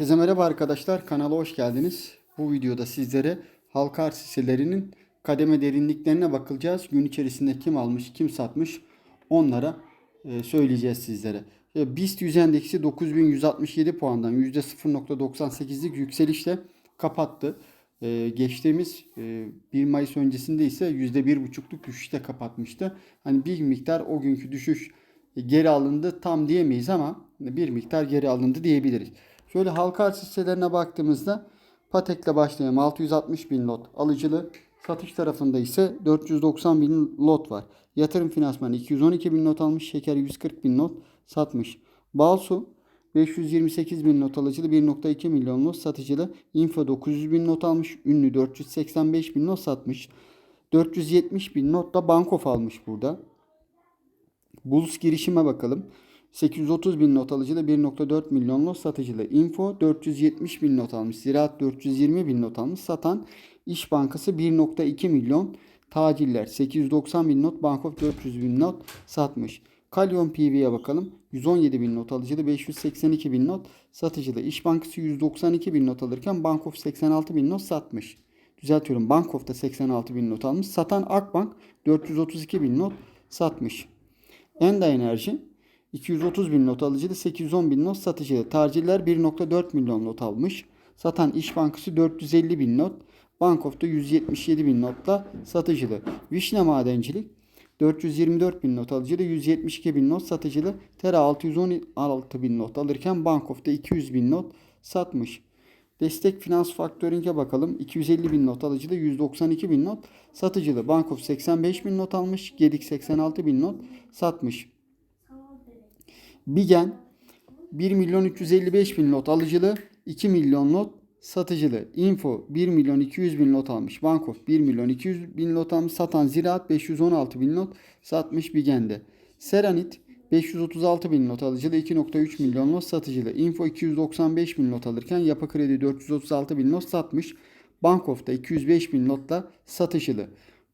Herkese merhaba arkadaşlar. Kanala hoş geldiniz. Bu videoda sizlere halka arz hisselerinin kademe derinliklerine bakılacağız. Gün içerisinde kim almış, kim satmış onlara e, söyleyeceğiz sizlere. E, BIST 100 endeksi 9167 puandan %0.98'lik yükselişle kapattı. E, geçtiğimiz e, 1 Mayıs öncesinde ise %1.5'luk düşüşte kapatmıştı. Hani bir miktar o günkü düşüş geri alındı tam diyemeyiz ama bir miktar geri alındı diyebiliriz. Şöyle halka arz hisselerine baktığımızda Patek'le başlayalım. 660 bin lot alıcılı. Satış tarafında ise 490 bin lot var. Yatırım finansmanı 212 bin not almış. Şeker 140 bin not satmış. Balsu 528 bin not alıcılı 1.2 milyon not satıcılı. Info 900 bin not almış. Ünlü 485 bin not satmış. 470 bin not da Bankof almış burada. Bulus girişime bakalım. 830 bin not alıcılı 1.4 milyon not satıcılı. Info 470 bin not almış. Ziraat 420 bin not almış. Satan İş Bankası 1.2 milyon. Taciller 890 bin not. Bankof 400 bin not satmış. Kalyon PV'ye bakalım. 117 bin not alıcılı 582 bin not satıcılı. İş Bankası 192 bin not alırken Bankof 86 bin not satmış. Düzeltiyorum. Bankof da 86 bin not almış. Satan Akbank 432 bin not satmış. Enda Enerji 230 bin not alıcılı 810 bin not satıcılı. Tercihler 1.4 milyon not almış. Satan İş Bankası 450 bin not. Bankof'ta 177 bin notla satıcılı. Vişne Madencilik 424 bin not alıcılı 172 bin not satıcılı. Tera 616 bin not alırken Bankof'ta 200 bin not satmış. Destek Finans Faktöring'e bakalım. 250 bin not alıcılı 192 bin not satıcılı. Bankof 85 bin not almış. Gedik 86 bin not satmış. Bigen 1 milyon 355 bin lot alıcılı, 2 milyon lot satıcılı. Info 1 milyon 200 bin lot almış. Bankof 1 milyon 200 bin lot almış. Satan Ziraat 516 bin lot satmış Bigen'de. Seranit 536 bin not alıcılı 2.3 milyon not satıcılı. Info 295 bin not alırken Yapı Kredi 436 bin not satmış. Bankof'ta 205 bin notla satışılı.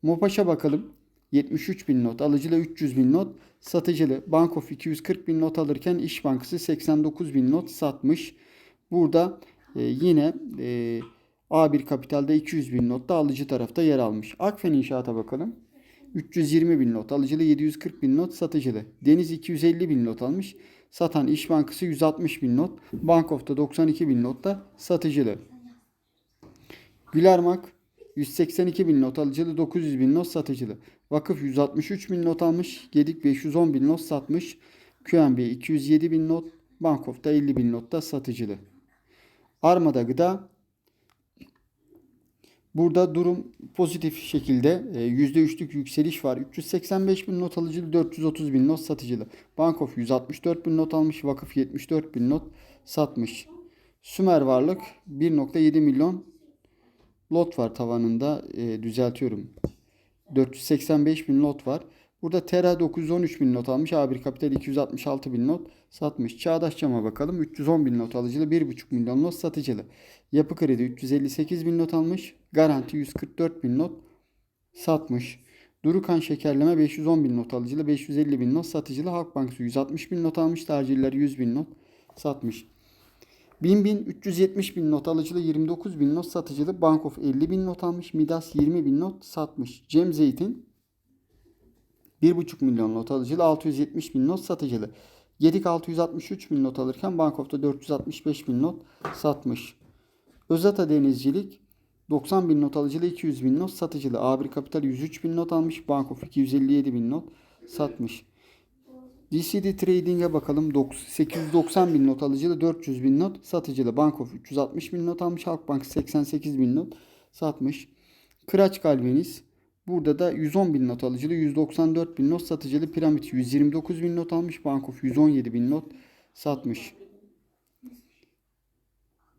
Mopaş'a bakalım. 73 bin not, alıcılı 300 bin not, satıcılı Bankof 240 bin not alırken İş Bankası 89 bin not satmış. Burada e, yine e, A1 Kapital'de 200 bin not da alıcı tarafta yer almış. Akfen İnşaat'a bakalım. 320 bin not, alıcılı 740 bin not, satıcılı. Deniz 250 bin not almış. Satan İş Bankası 160 bin not. Bankof'ta 92 bin not da satıcılı. Gülermak 182 bin not alıcılı, 900 bin not satıcılı. Vakıf 163 bin not almış. Gedik 510 bin not satmış. QNB 207 bin not. Bankof'ta 50 bin not da satıcılı. Armada Gıda Burada durum pozitif şekilde %3'lük yükseliş var. 385 bin not alıcılı, 430 bin not satıcılı. Bankof 164 bin not almış, Vakıf 74 bin not satmış. Sümer Varlık 1.7 milyon lot var tavanında e, düzeltiyorum. 485 bin lot var. Burada Tera 913 bin not almış. A1 Kapital 266 bin not satmış. Çağdaş Cam'a bakalım. 310 bin not alıcılı. 1,5 milyon not satıcılı. Yapı Kredi 358 bin not almış. Garanti 144 bin not satmış. Durukan Şekerleme 510 bin not alıcılı. 550 bin not satıcılı. Halk Bankası 160 bin not almış. Tercihler 100 bin not satmış. 1000 bin 370 bin not alıcılı 29 bin not satıcılı Bankof 50 bin not almış Midas 20 bin not satmış Cem Zeytin 1,5 milyon not alıcılı 670 bin not satıcılı Gedik 663 bin not alırken Bankof'ta 465 bin not satmış Özata Denizcilik 90 bin not alıcılı 200 bin not satıcılı A1 Kapital 103 bin not almış Bankof 257 bin not satmış DCD Trading'e bakalım. 890 bin not alıcılı, 400 bin not satıcılı. Bankof 360 bin not almış. Halkbank 88 bin not satmış. Kıraç Galvaniz. Burada da 110 bin not alıcılı, 194 bin not satıcılı. Piramit 129 bin not almış. Bankof 117 bin not satmış.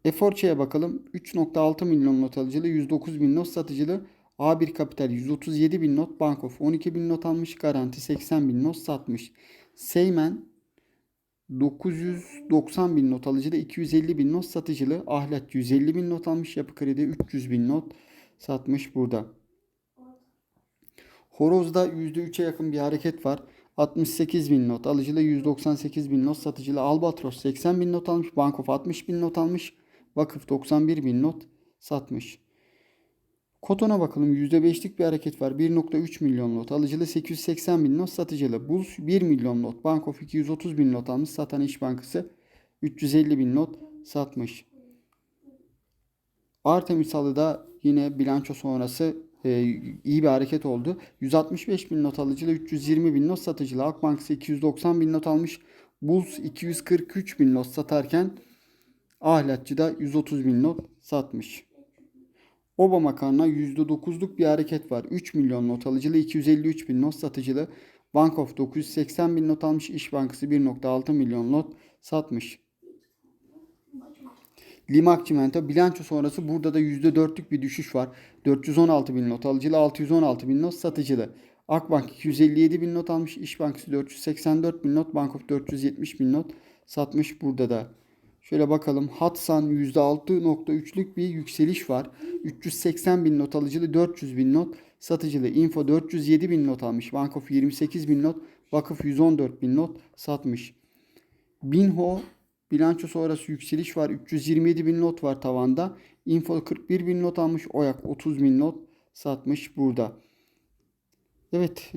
Eforçe'ye bakalım. 3.6 milyon not alıcılı, 109 bin not satıcılı. A1 Kapital 137 bin not, Bankof 12 bin not almış, Garanti 80 bin not satmış. Seymen 990 bin not alıcılı, 250 bin not satıcılı. Ahlat 150 bin not almış, Yapı Kredi 300 bin not satmış burada. Horoz'da %3'e yakın bir hareket var. 68 bin not. Alıcılı 198 bin not. Satıcılı Albatros 80 bin not almış. Bankof 60 bin not almış. Vakıf 91 bin not satmış. Koton'a bakalım. %5'lik bir hareket var. 1.3 milyon lot. Alıcılı 880 bin not. Satıcılı Bulls 1 milyon lot. Bankof 230 bin not almış. Satan İş Bankası 350 bin not satmış. Artemis Halı'da yine bilanço sonrası e, iyi bir hareket oldu. 165 bin not alıcılı 320 bin not satıcılı. Halk Bankası 290 bin not almış. Bulls 243 bin not satarken Ahlatçı da 130 bin not satmış. Oba makarna %9'luk bir hareket var. 3 milyon not alıcılı 253 bin not satıcılı. Bank of 980 bin not almış. İş Bankası 1.6 milyon not satmış. Limak Çimento bilanço sonrası burada da %4'lük bir düşüş var. 416 bin not alıcılı 616 bin not satıcılı. Akbank 257 bin not almış. İş Bankası 484 bin not. Bank of 470 bin not satmış burada da. Şöyle bakalım. Hatsan %6.3'lük bir yükseliş var. 380 bin not alıcılı 400 bin not satıcılı. Info 407 bin not almış. Bank of 28 bin not. Vakıf 114 bin not satmış. Binho bilanço sonrası yükseliş var. 327 bin not var tavanda. Info 41 bin not almış. Oyak 30 bin not satmış burada. Evet.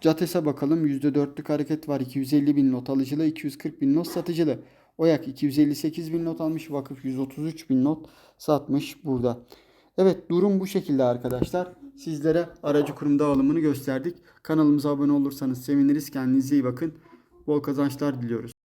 Cates'e bakalım. %4'lük hareket var. 250 bin not alıcılı. 240 bin not satıcılı. Oyak 258 bin not almış. Vakıf 133 bin not satmış burada. Evet durum bu şekilde arkadaşlar. Sizlere aracı kurum dağılımını gösterdik. Kanalımıza abone olursanız seviniriz. Kendinize iyi bakın. Bol kazançlar diliyoruz.